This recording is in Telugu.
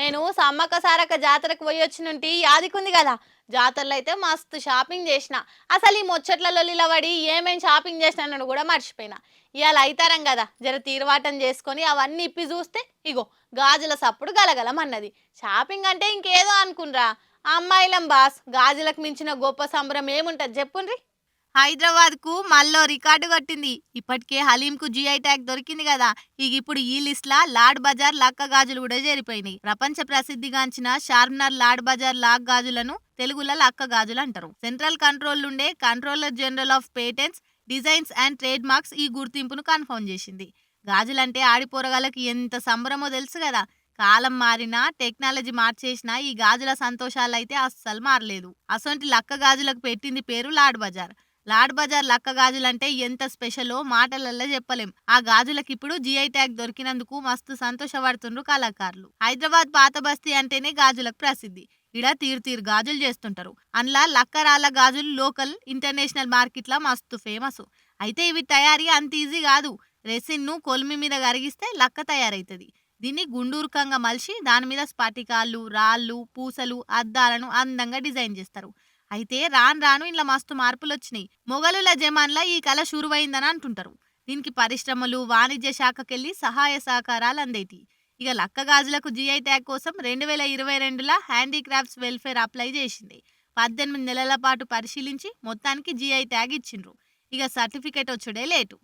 నేను సమ్మక్క సారక్క జాతరకు పోయి వచ్చినుంటి యాదికుంది కదా. జాతరలో అయితే మస్తు షాపింగ్ చేసిన. అసలు ఈ ముచ్చట్లలో నిలబడి ఏమేమి ఏమేం షాపింగ్ చేసినానని కూడా మర్చిపోయినా. ఇవాళ అవుతారం కదా జర తీరువాటం చేసుకొని అవన్నీ ఇప్పి చూస్తే ఇగో గాజుల సప్పుడు గలగలమన్నది షాపింగ్ అంటే ఇంకేదో అనుకున్రా అమ్మాయిలం బాస్ గాజులకు మించిన గొప్ప సంబరం ఏముంటుంది చెప్పుండ్రి హైదరాబాద్కు రికార్డు కట్టింది. ఇప్పటికే హలీం కు జిఐ ట్యాగ్ దొరికింది కదా! ఇక ఇప్పుడు ఈ లిస్ట్ లా లాడ్ బజార్ లక్క గాజులు కూడా చేరిపోయినాయి ప్రపంచ ప్రసిద్ధిగాంచిన షార్మినార్ లాడ్ బజార్ లాక్ గాజులను తెలుగులో లక్క గాజులు అంటారు. సెంట్రల్ కంట్రోల్ నుండే controller general of patents designs and trade marks ఈ గుర్తింపును కన్ఫర్మ్ చేసింది. గాజులంటే ఆడిపోరగాళ్ళకి ఎంత సంబరమో తెలుసు కదా! కాలం మారినా టెక్నాలజీ మార్చేసినా ఈ గాజుల సంతోషాలైతే అస్సలు మారలేదు. అసొంటి లక్క గాజులకు పెట్టింది పేరు లాడ్ బజార్. లాడ్ బజార్ లక్క గాజులంటే ఎంత స్పెషలో మాటలల్లో చెప్పలేం. ఆ గాజులకు ఇప్పుడు జిఐ ట్యాగ్ దొరికినందుకు మస్తు సంతోషపడుతుండ్రు కళాకారులు. హైదరాబాద్ పాత బస్తీ అంటేనే గాజులకు ప్రసిద్ధి. ఇడ తీరు తీరు గాజులు చేస్తుంటారు. అందులో లక్కరాళ్ళ గాజులు లోకల్ ఇంటర్నేషనల్ మార్కెట్లో మస్తు ఫేమస్. అయితే ఇవి తయారీ అంత ఈజీ కాదు. రెసిన్ను కొలిమి మీద కరిగిస్తే లక్క తయారైతుంది. దీన్ని గుండూరుకంగా మలిచి దాని మీద స్ఫటికాలు రాళ్ళు పూసలు అద్దాలను అందంగా డిజైన్ చేస్తారు. అయితే రాను రాను ఇంట్లో మస్తు మార్పులు వచ్చినాయి మొఘలుల జమాన్లా ఈ కళ షురువైందని అంటుంటారు. దీనికి పరిశ్రమలు వాణిజ్య శాఖకెళ్ళి సహాయ సహకారాలు అందేటి ఇక లక్క గాజులకు జిఐ ట్యాగ్ కోసం రెండు వేల ఇరవై రెండులో హ్యాండీక్రాఫ్ట్స్ వెల్ఫేర్ అప్లై చేసింది. పద్దెనిమిది నెలల పాటు పరిశీలించి మొత్తానికి జిఐ ట్యాగ్ ఇచ్చిండ్రు. ఇక సర్టిఫికేట్ వచ్చుడే లేటు.